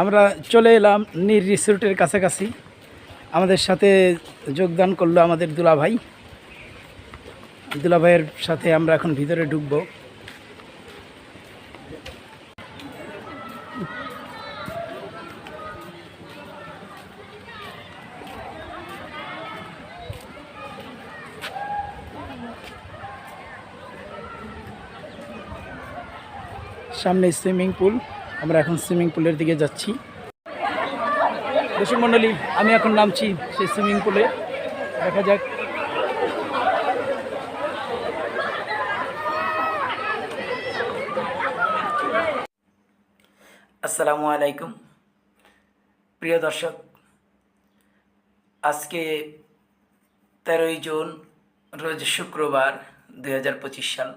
আমরা চলে এলাম নীর রিসোর্টের কাছাকাছি। আমাদের সাথে যোগদান করল আমাদের দুলাভাই। দুলাভাইয়ের সাথে আমরা এখন ভিতরে ঢুকবো। সামনে সুইমিং পুল। আমরা এখন সুইমিং পুলের দিকে যাচ্ছি। দর্শক মণ্ডলী আমি এখন নামছি সেই সুইমিং পুলে। দেখা যাক। আসসালামু আলাইকুম। প্রিয় দর্শক, আজকে তেরোই জুন, রোজ শুক্রবার দুই হাজার পঁচিশ সাল।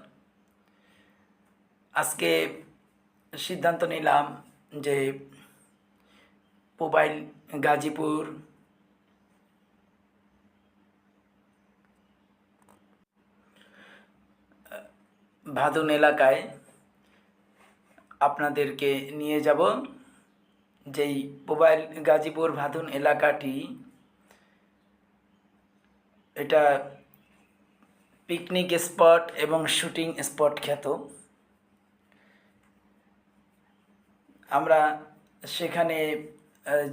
আজকে সিদ্ধান্ত নিলাম যে মোবাইল গাজীপুর, ভাদুন এলাকায় আপনাদেরকে নিয়ে যাব। যেই মোবাইল গাজীপুর, ভাদুন এলাকাটি, এটা পিকনিক স্পট এবং শুটিং স্পট খ্যাত। আমরা সেখানে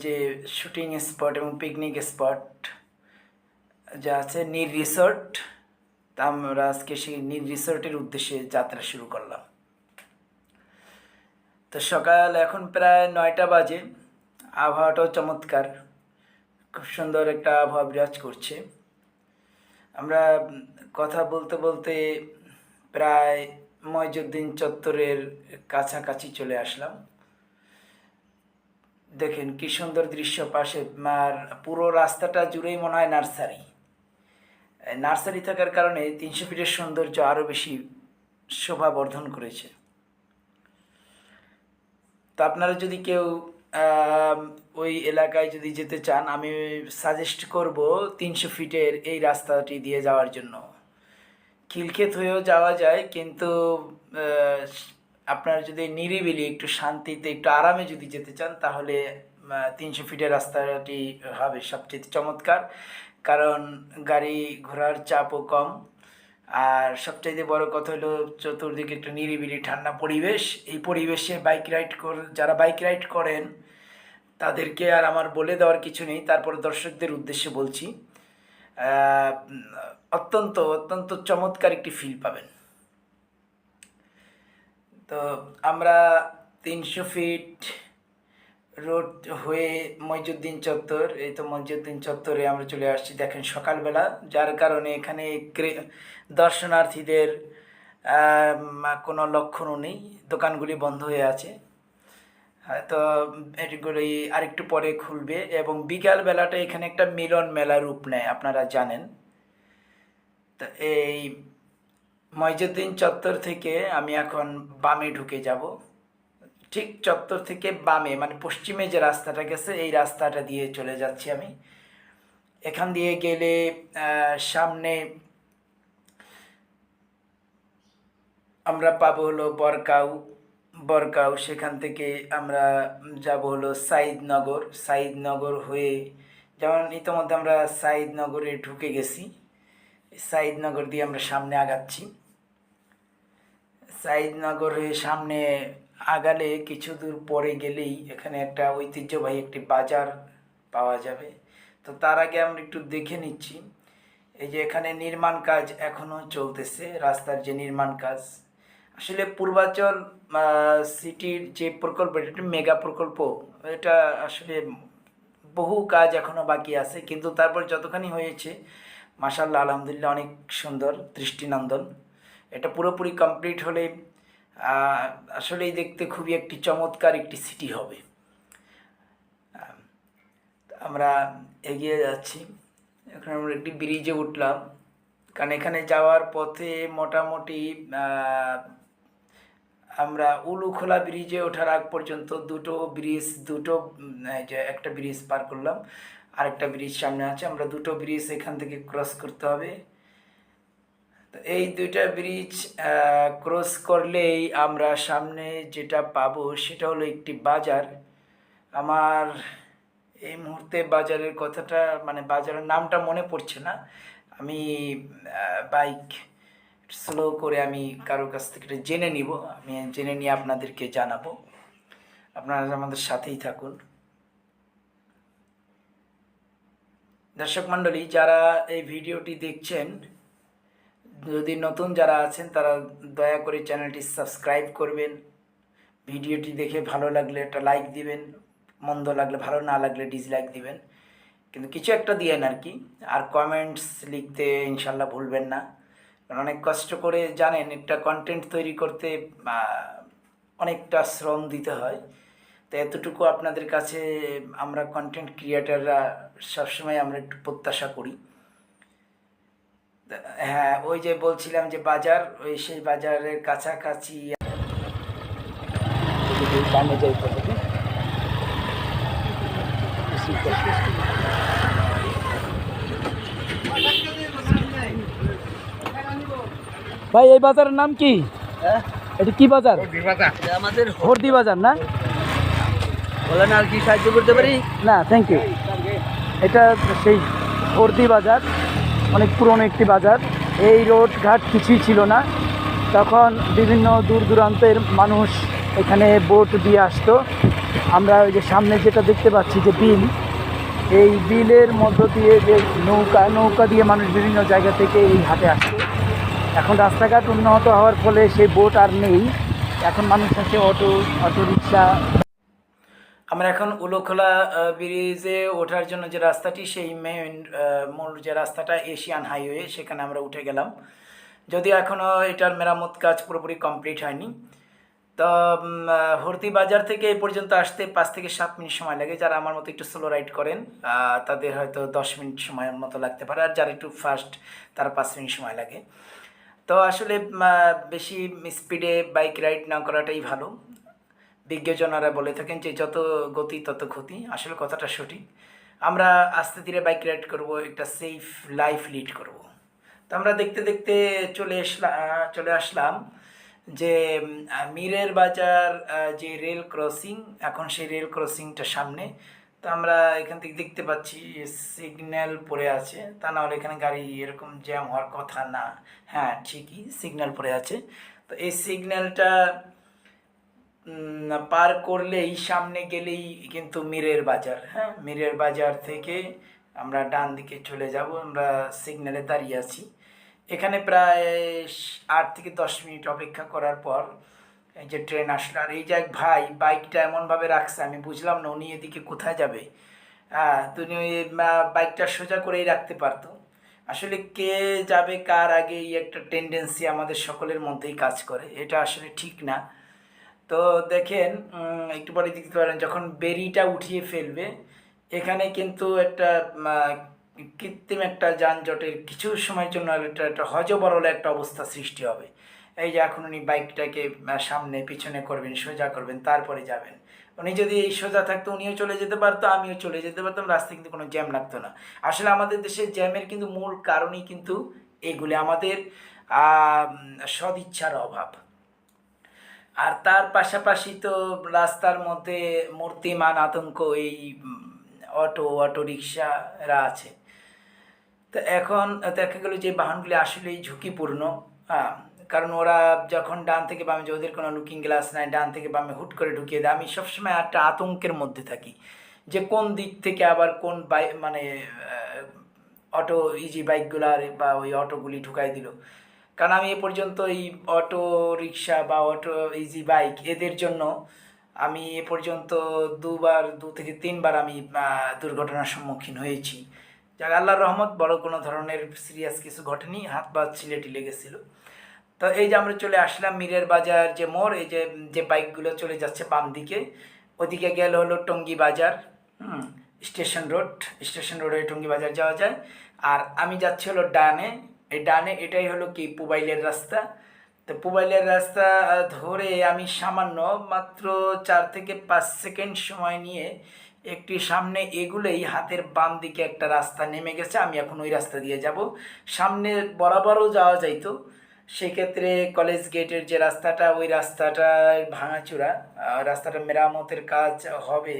যে শুটিং স্পট এবং পিকনিক স্পট যা আছে নীর রিসর্ট তা আমরা আজকে সেই নীর রিসর্টের উদ্দেশ্যে যাত্রা শুরু করলাম। তো সকাল এখন প্রায় নয়টা বাজে। আবহাওয়াটাও চমৎকার। খুব সুন্দর একটা আবহাওয়া বিরাজ করছে। আমরা কথা বলতে বলতে প্রায় ময়জুদ্দিন চত্বরের কাছাকাছি চলে আসলাম। দেখেন কি সুন্দর দৃশ্য পাশে আর পুরো রাস্তাটা জুড়েই মনে হয় নার্সারি। নার্সারি থাকার কারণে তিনশো ফিটের সৌন্দর্য আরও বেশি শোভা বর্ধন করেছে। তো আপনারা যদি কেউ ওই এলাকায় যদি যেতে চান, আমি সাজেস্ট করব তিনশো ফিটের এই রাস্তাটি দিয়ে যাওয়ার জন্য। খিলক্ষেত হয়েও যাওয়া যায়, কিন্তু আপনার যদি নিরিবিলি একটু শান্তিতে, একটু আরামে যদি যেতে চান, তাহলে তিনশো ফিটের রাস্তাটি হবে সবচেয়ে চমৎকার। কারণ গাড়ি ঘোড়ার চাপও কম। আর সবচাইতে বড় কথা হলো, চতুর্দিকে একটা নিরিবিলি ঠান্ডা পরিবেশ। এই পরিবেশে বাইক রাইড কর, যারা বাইক রাইড করেন, তাদেরকে আর আমার বলে দেওয়ার কিছু নেই। তারপর দর্শকদের উদ্দেশ্যে বলছি অত্যন্ত অত্যন্ত চমৎকার একটি ফিল পাবেন। তো আমরা তিনশো ফিট রোড হয়ে মইজুদ্দিন চত্বর, এই তো মইজুদ্দিন চত্বরে আমরা চলে আসছি দেখেন সকালবেলা, যার কারণে এখানে দর্শনার্থীদের কোনো লক্ষণও নেই, দোকানগুলি বন্ধ হয়ে আছে। হয়তো এগুলি আরেকটু পরে খুলবে এবং বিকাল বেলাটা এখানে একটা মিলন মেলা রূপ নেয়, আপনারা জানেন। তো এই মইজুদ্দিন চত্বর থেকে আমি এখন বামে ঢুকে যাব। ঠিক চত্বর থেকে বামে মানে পশ্চিমে যে রাস্তাটা গেছে, এই রাস্তাটা দিয়ে চলে যাচ্ছি আমি। এখান দিয়ে গেলে সামনে আমরা পাবো হলো বরকাউ। বরকাউ, সেখান থেকে আমরা যাব হলো সাইদনগর। সাইদনগর হয়ে, যেমন ইতিমধ্যে আমরা সাইদনগরে ঢুকে গেছি। সাইদনগর দিয়ে আমরা সামনে আগাচ্ছি। সাইদনগর হয়ে সামনে আগালে কিছু দূর পরে গেলেই এখানে একটা ঐতিহ্যবাহী একটি বাজার পাওয়া যাবে। তো তার আগে আমরা একটু দেখে নিচ্ছি। এই যে এখানে নির্মাণ কাজ এখনও চলতেছে, রাস্তার যে নির্মাণ কাজ। আসলে পূর্বাচল সিটির যে প্রকল্প, এটা মেগা প্রকল্প। এটা আসলে বহু কাজ এখনও বাকি আছে, কিন্তু তারপর যতখানি হয়েছে মাসাল্লাহ আলহামদুলিল্লাহ, অনেক সুন্দর দৃষ্টিনন্দন। এটা পুরোপুরি কমপ্লিট হলে আসলেই দেখতে খুবই একটি চমৎকার একটি সিটি হবে। আমরা এগিয়ে যাচ্ছি। এখন আমরা একটি ব্রিজে উঠলাম। কারণ এখানে যাওয়ার পথে মোটামুটি আমরা উলুখোলা ব্রিজে ওঠার আগ পর্যন্ত দুটো ব্রিজ দুটো যে একটা ব্রিজ পার করলাম। আরেকটা ব্রিজ সামনে আছে। আমরা দুটো ব্রিজ এখান থেকে ক্রস করতে হবে। তো এই দুইটা ব্রিজ ক্রস করলেই আমরা সামনে যেটা পাবো সেটা হলো একটি বাজার। আমার এই মুহূর্তে বাজারের কথাটা মানে বাজারের নামটা মনে পড়ছে না। আমি বাইক স্লো করে আমি কারোর কাছ থেকে জেনে নিব। আমি জেনে নিয়ে আপনাদেরকে জানাব। আপনারা আমাদের সাথেই থাকুন। দর্শক মণ্ডলী, যারা এই ভিডিওটি দেখছেন যদি নতুন যারা আছেন, তারা দয়া করে চ্যানেলটি সাবস্ক্রাইব করবেন। ভিডিওটি দেখে ভালো লাগলে একটা লাইক দিবেন, মন্দ লাগলে ভালো, না লাগলে ডিসলাইক দিবেন। কিন্তু কিছু একটা দিয়েন আর কি। আর কমেন্টস লিখতে ইনশাল্লাহ ভুলবেন না। অনেক কষ্ট করে জানেন, একটা কন্টেন্ট তৈরি করতে অনেকটা শ্রম দিতে হয়। তো এতটুকু আপনাদের কাছে আমরা কন্টেন্ট ক্রিয়েটাররা সবসময় আমরা একটু প্রত্যাশা করি। হ্যাঁ ওই যে বলছিলাম যে বাজার ওই সেই বাজারের কাছাকাছি। ডানে যাইতে হবে ভাই এই বাজারের নাম কি? এটা কি বাজার? আমাদের হরদি বাজার না? বলেন আর কি সাহায্য করতে পারি? না থ্যাংক ইউ এটা সেই হরদি বাজার। অনেক পুরনো একটি বাজার। এই রোড ঘাট কিছুই ছিল না। তখন বিভিন্ন দূর দূরান্তের মানুষ এখানে বোট দিয়ে আসতো। আমরা ওই যে সামনে যেটা দেখতে পাচ্ছি যে বিল, এই বিলের মধ্য দিয়ে যে নৌকা নৌকা দিয়ে মানুষ বিভিন্ন জায়গা থেকে এই হাটে আসতো। এখন রাস্তাঘাট উন্নত হওয়ার ফলে সেই বোট আর নেই। এখন মানুষ আছে অটো অটো রিক্সা আমরা এখন উলোখোলা ব্রিজে ওঠার জন্য যে রাস্তাটি, সেই মেন মূল যে রাস্তাটা এশিয়ান হাইওয়ে, সেখানে আমরা উঠে গেলাম। যদি এখনও এটার মেরামত কাজ পুরোপুরি কমপ্লিট হয়নি। তো হরদি বাজার থেকে এই পর্যন্ত আসতে পাঁচ থেকে সাত মিনিট সময় লাগে। যারা আমার মতো একটু স্লো রাইড করেন তাদের হয়তো দশ মিনিট সময়ের মতো লাগতে পারে। আর যারা একটু ফাস্ট তারা পাঁচ মিনিট সময় লাগে। তো আসলে বেশি স্পিডে বাইক রাইড না করাটাই ভালো। বিজ্ঞজনরা বলে থাকেন যে যত গতি, তত ক্ষতি। আসলে কথাটা সঠিক। আমরা আস্তে ধীরে বাইক রাইড করব, একটা সেফ লাইফ লিড করব। তো আমরা দেখতে দেখতে চলে আসলাম চলে আসলাম যে মিরের বাজার যে রেল ক্রসিং এখন সেই রেল ক্রসিংটা সামনে। তো আমরা এখান থেকে দেখতে পাচ্ছি সিগন্যাল পড়ে আছে। তা না হলে এখানে গাড়ি এরকম জ্যাম হওয়ার কথা না। হ্যাঁ ঠিকই সিগন্যাল পড়ে আছে। তো এই সিগন্যালটা পার করলেই সামনে গেলেই কিন্তু মীরের বাজার। হ্যাঁ মীরের বাজার থেকে আমরা ডান দিকে চলে যাব, আমরা সিগন্যালে দাঁড়িয়ে আছি। এখানে প্রায় আট থেকে দশ মিনিট অপেক্ষা করার পর এই যে ট্রেন আসলো। আর এই যে এক ভাই, বাইকটা এমনভাবে রাখছে, আমি বুঝলাম না উনি এদিকে কোথায় যাবে। হ্যাঁ তুমি ওই বাইকটা সোজা করেই রাখতে পারতো। আসলে কে যাবে, কার আগে এই একটা টেন্ডেন্সি আমাদের সকলের মধ্যেই কাজ করে। এটা আসলে ঠিক না। তো দেখেন একটু পরে দেখতে পারেন, যখন বেরিটা উঠিয়ে ফেলবে, এখানে কিন্তু একটা কৃত্রিম একটা যানজটের কিছু সময়ের জন্য একটা একটা হজবরল একটা অবস্থা সৃষ্টি হবে। এই যে এখন উনি বাইকটাকে সামনে, পিছনে করবেন, সোজা করবেন, তারপরে যাবেন। উনি যদি এই সোজা থাকতো, উনিও চলে যেতে পারতো, আমিও চলে যেতে পারতাম, রাস্তায় কিন্তু কোনো জ্যাম লাগতো না। আসলে আমাদের দেশে জ্যামের কিন্তু মূল কারণই কিন্তু এগুলি, আমাদের সদিচ্ছার অভাব। আর তার পাশাপাশি তো রাস্তার মধ্যে মূর্তিমান আতঙ্ক এই অটো অটো রিক্সারা আছে। তো এখন দেখা গেল যে বাহনগুলি আসলেই ঝুঁকিপূর্ণ কারণ ওরা যখন ডান থেকে বামে যে ওদের কোনো লুকিং গ্লাস নাই, ডান থেকে বামে হুট করে ঢুকিয়ে দেয়। আমি সবসময় একটা আতঙ্কের মধ্যে থাকি যে কোন দিক থেকে আবার কোন বাই মানে অটো ইজি বাইকগুলো বা ওই অটোগুলি ঢুকাই দিল। কারণ আমি এ পর্যন্ত এই অটো রিক্সা বা অটো ইজি বাইক, এদের জন্য আমি এ পর্যন্ত দুবার, দু থেকে তিনবার আমি দুর্ঘটনার সম্মুখীন হয়েছি। যাক, আল্লাহর রহমত, বড় কোনো ধরনের সিরিয়াস কিছু ঘটেনি, হাত পা ছিলেটি লেগেছিল। তো এই যে আমরা চলে আসলাম মিরের বাজার যে মোড়, এই যে যে বাইকগুলো চলে যাচ্ছে বাম দিকে, ওদিকে গেলে হলো টঙ্গী বাজার, হুম, স্টেশন রোড, স্টেশন রোডে টঙ্গী বাজার যাওয়া যায়। আর আমি যাচ্ছি হলো ডানে এই ডানে এটাই হলো কি পুবাইলের রাস্তা? তো পুবাইলের রাস্তা ধরে আমি সামান্য মাত্র চার থেকে পাঁচ সেকেন্ড সময় নিয়ে একটি সামনে এগুলেই হাতের বাম দিকে একটা রাস্তা নেমে গেছে, আমি এখন ওই রাস্তা দিয়ে যাব। সামনে বরাবরও যাওয়া যাইতো। সেক্ষেত্রে কলেজ গেটের যে রাস্তাটা, ওই রাস্তাটা ভাঙাচোরা রাস্তাটা মেরামতের কাজ হবে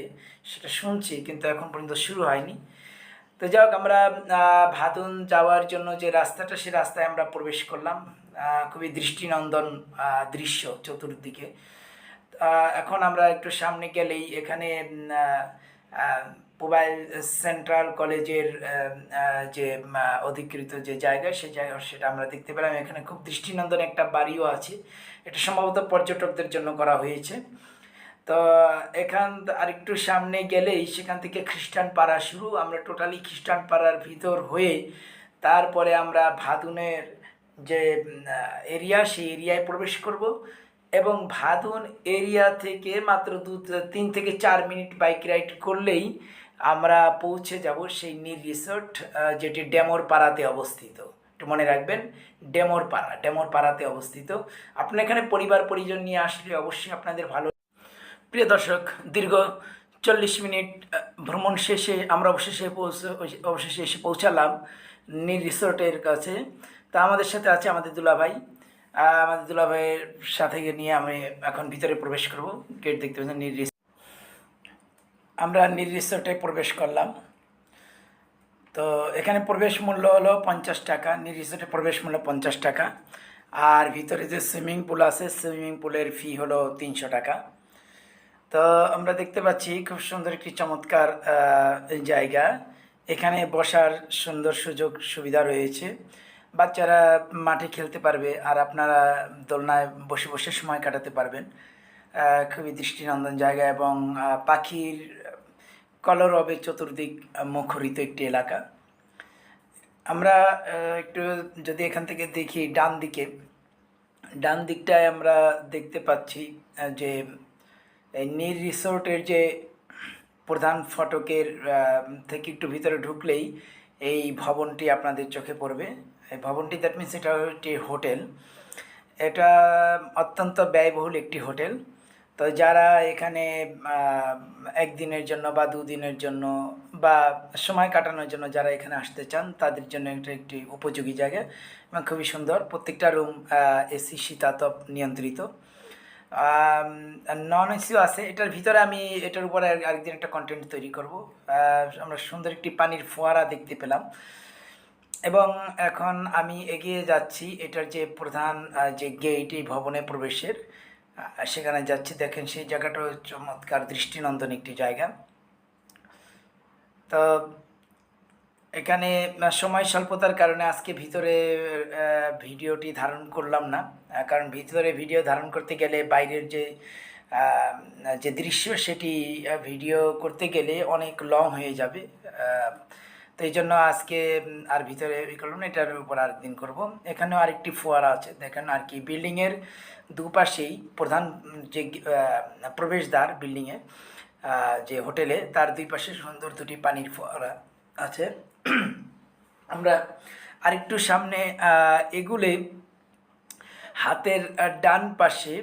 সেটা শুনছি, কিন্তু এখন পর্যন্ত শুরু হয়নি। তো যাই হোক, আমরা ভাদুন যাওয়ার জন্য যে রাস্তাটা, সে রাস্তায় আমরা প্রবেশ করলাম। খুবই দৃষ্টিনন্দন দৃশ্য চতুর্দিকে। এখন আমরা একটু সামনে গেলেই এখানে মোবাইল সেন্ট্রাল কলেজের যে অধিকৃত যে জায়গা সেই জায়গা, সেটা আমরা দেখতে পেলাম। এখানে খুব দৃষ্টিনন্দন একটা বাড়িও আছে। এটা সম্ভবত পর্যটকদের জন্য করা হয়েছে। তো এখান আর একটু সামনে গেলেই সেখান থেকে খ্রিস্টান পাড়া শুরু। আমরা টোটালি খ্রিস্টান পাড়ার ভিতর হয়ে তারপরে আমরা ভাদুনের যে এরিয়া সেই এরিয়ায় প্রবেশ করব এবং ভাদুন এরিয়া থেকে মাত্র দু তিন থেকে চার মিনিট বাইক রাইড করলেই আমরা পৌঁছে যাব সেই নীল রিসোর্ট যেটি ডেমোর পাড়াতে অবস্থিত। একটু মনে রাখবেন, ডেমোর পাড়া, ডেমোর পাড়াতে অবস্থিত। আপনি এখানে পরিবার পরিজন নিয়ে আসলে অবশ্যই আপনাদের ভালো প্রিয় দর্শক, দীর্ঘ চল্লিশ মিনিট ভ্রমণ শেষে আমরা অবশেষে পৌঁছে, অবশেষে এসে পৌঁছালাম নীল রিসোর্টের কাছে। তা আমাদের সাথে আছে আমাদের দুলাভাই। আমাদের দুলাভাইয়ের সাথে গিয়ে নিয়ে আমি এখন ভিতরে প্রবেশ করব। গেট দেখতে পাচ্ছেন নীল আমরা নীল রিসোর্টে প্রবেশ করলাম। তো এখানে প্রবেশ মূল্য হলো পঞ্চাশ টাকা, নীল রিসোর্টে প্রবেশ মূল্য পঞ্চাশ টাকা। আর ভিতরে যে সুইমিং পুল আছে, সুইমিং পুলের ফি হলো তিনশো টাকা। তো আমরা দেখতে পাচ্ছি খুব সুন্দর একটি চমৎকার জায়গা। এখানে বসার সুন্দর সুযোগ সুবিধা রয়েছে। বাচ্চারা মাঠে খেলতে পারবে আর আপনারা দোলনায় বসে বসে সময় কাটাতে পারবেন। খুবই দৃষ্টিনন্দন জায়গা এবং পাখির কলরবে চতুর্দিক মুখরিত একটি এলাকা। আমরা একটু যদি এখান থেকে দেখি ডান দিকে ডান দিকটায় আমরা দেখতে পাচ্ছি যে নীল রিসোর্টের যে প্রধান ফটকের থেকে একটু ভিতরে ঢুকলেই এই ভবনটি আপনাদের চোখে পড়বে। এই ভবনটি দ্যাট মিনস এটা একটি হোটেল। এটা অত্যন্ত ব্যয়বহুল একটি হোটেল। তো যারা এখানে একদিনের জন্য বা দুদিনের জন্য বা সময় কাটানোর জন্য যারা এখানে আসতে চান, তাদের জন্য এটা একটি উপযোগী জায়গা এবং খুবই সুন্দর। প্রত্যেকটা রুম এসি, শীতাতপ নিয়ন্ত্রিত। নন এসিও আছে। এটার ভিতরে আমি, এটার উপরে আর- আরেকদিন একটা কন্টেন্ট তৈরি করব। আমরা সুন্দর একটি পানির ফোয়ারা দেখতে পেলাম। এবং এখন আমি এগিয়ে যাচ্ছি, এটার যে প্রধান যে গেট এই ভবনে প্রবেশের। সেখানে যাচ্ছি। দেখেন সেই জায়গাটা চমৎকার, দৃষ্টিনন্দন একটি জায়গা। তো এখানে সময় স্বল্পতার কারণে আজকে ভিতরে ভিডিওটি ধারণ করলাম না। কারণ ভিতরে ভিডিও ধারণ করতে গেলে বাইরের যে যে দৃশ্য সেটি ভিডিও করতে গেলে অনেক লং হয়ে যাবে। তো এই জন্য আজকে আর ভিতরে ই করলাম না, এটার উপর আরেকদিন করব। এখানেও আরেকটি ফোয়ারা আছে, দেখেন আর কি। বিল্ডিংয়ের দুপাশেই প্রধান যে প্রবেশদ্বার বিল্ডিংয়ে যে হোটেলে, তার দুই পাশে সুন্দর দুটি পানির ফোয়ারা। আছে। আমরা আরেকটু সামনে এগুলে হাতের ডান পাশে,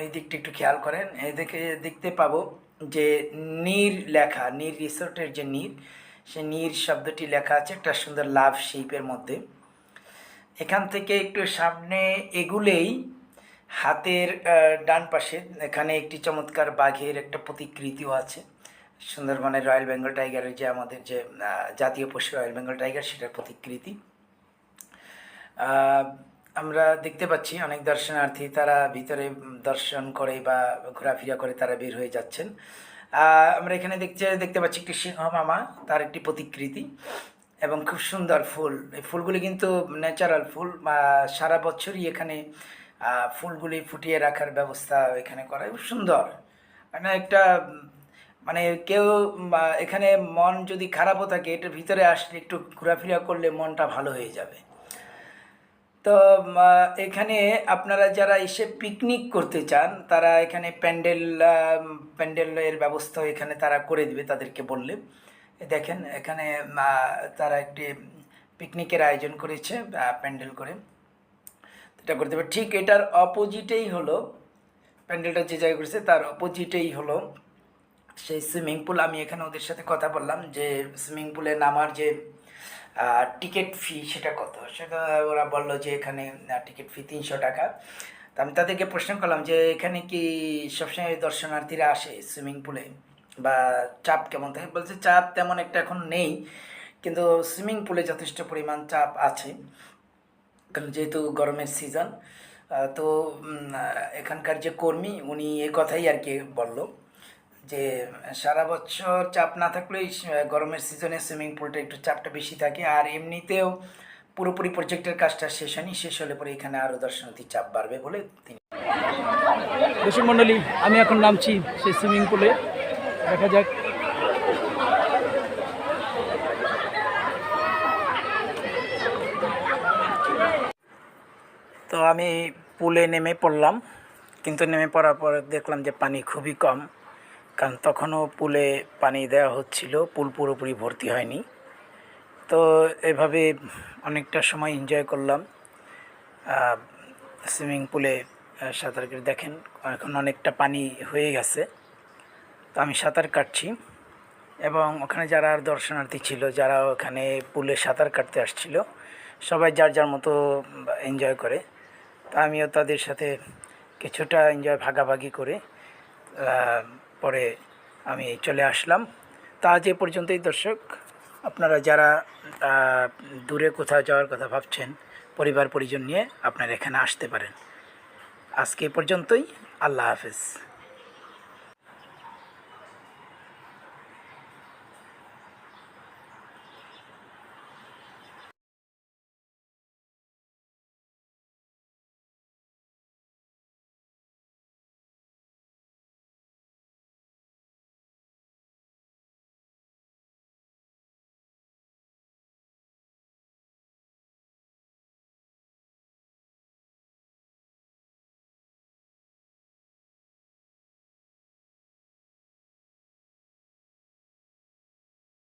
এই দিকটা একটু খেয়াল করেন, এই দেখে দেখতে পাবো যে নীর লেখা, নীর রিসোর্টের যে নীর, সে নীর শব্দটি লেখা আছে একটা সুন্দর লাভ শেপের মধ্যে। এখান থেকে একটু সামনে এগুলেই হাতের ডান পাশে, এখানে একটি চমৎকার বাঘের একটা প্রতিকৃতিও আছে। সুন্দরবনের রয়্যাল বেঙ্গল টাইগারের যে আমাদের যে জাতীয় পশু রয়্যাল বেঙ্গল টাইগার সেটার প্রতিকৃতি। আমরা দেখতে পাচ্ছি অনেক দর্শনার্থী তারা ভিতরে দর্শন করে বা ঘোরাফেরা করে তারা বের হয়ে যাচ্ছেন। আমরা এখানে দেখতে দেখতে পাচ্ছি একটি সিংহ মামা, তার একটি প্রতিকৃতি এবং খুব সুন্দর ফুল। এই ফুলগুলি কিন্তু ন্যাচারাল ফুল সারা বছরই এখানে ফুলগুলি ফুটিয়ে রাখার ব্যবস্থা এখানে করা সুন্দর। মানে একটা মানে কেউ এখানে মন যদি খারাপও থাকে, এটার ভিতরে আসলে একটু ঘোরাফেরা করলে মনটা ভালো হয়ে যাবে। তো এখানে আপনারা যারা এসে পিকনিক করতে চান, তারা এখানে প্যান্ডেল প্যান্ডেলের ব্যবস্থা এখানে তারা করে দিবে তাদেরকে বললে। দেখেন, এখানে তারা একটি পিকনিকের আয়োজন করেছে প্যান্ডেল করে। এটা করতে পারে। ঠিক এটার অপোজিটেই হলো, প্যান্ডেলটা যে জায়গা করেছে, তার অপোজিটেই হলো সেই সুইমিং পুল আমি এখানে ওদের সাথে কথা বললাম যে সুইমিং পুলে নামার যে টিকিট ফি সেটা কত? সেটা ওরা বলল যে এখানে টিকিট ফি তিনশো টাকা। তা আমি তাদেরকে প্রশ্ন করলাম যে এখানে কি সবসময় দর্শনার্থীরা আসে সুইমিং পুলে বা চাপ কেমন? থাকে বলছে চাপ তেমন একটা এখন নেই, কিন্তু সুইমিং পুলে যথেষ্ট পরিমাণ চাপ আছে, কারণ যেহেতু গরমের সিজন তো এখানকার যে কর্মী, উনি এ কথাই আর কি বলল। যে সারা বছর চাপ না থাকলেই গরমের সিজনে সুইমিং পুলটা একটু চাপটা বেশি থাকে। আর এমনিতেও পুরোপুরি প্রজেক্টের কাজটা শেষ হয়নি। শেষ হলে পরে এখানে আরও দর্শনার্থী চাপ বাড়বে বলে তিনি দর্শক মণ্ডলী আমি এখন নামছি সেই সুইমিং পুলে। দেখা যাক। তো আমি পুলে নেমে পড়লাম। কিন্তু নেমে পড়ার পর দেখলাম যে পানি খুবই কম। কারণ তখনও পুলে পানি দেওয়া হচ্ছিল, পুল পুরোপুরি ভর্তি হয়নি। তো এভাবে অনেকটা সময় এনজয় করলাম। সুইমিং পুলে সাঁতার কেটে দেখেন, এখন অনেকটা পানি হয়ে গেছে। তো আমি সাঁতার কাটছি এবং ওখানে যারা আর দর্শনার্থী ছিল, যারা ওখানে পুলে সাঁতার কাটতে আসছিল, সবাই যার যার মতো এনজয় করে। তা আমিও তাদের সাথে কিছুটা এনজয় ভাগাভাগি করে পরে আমি চলে আসলাম। তা যে পর্যন্তই দর্শক, আপনারা যারা দূরে কোথাও যাওয়ার কথা ভাবছেন পরিবার পরিজন নিয়ে আপনারা এখানে আসতে পারেন। আজকে পর্যন্তই, আল্লাহ হাফেজ।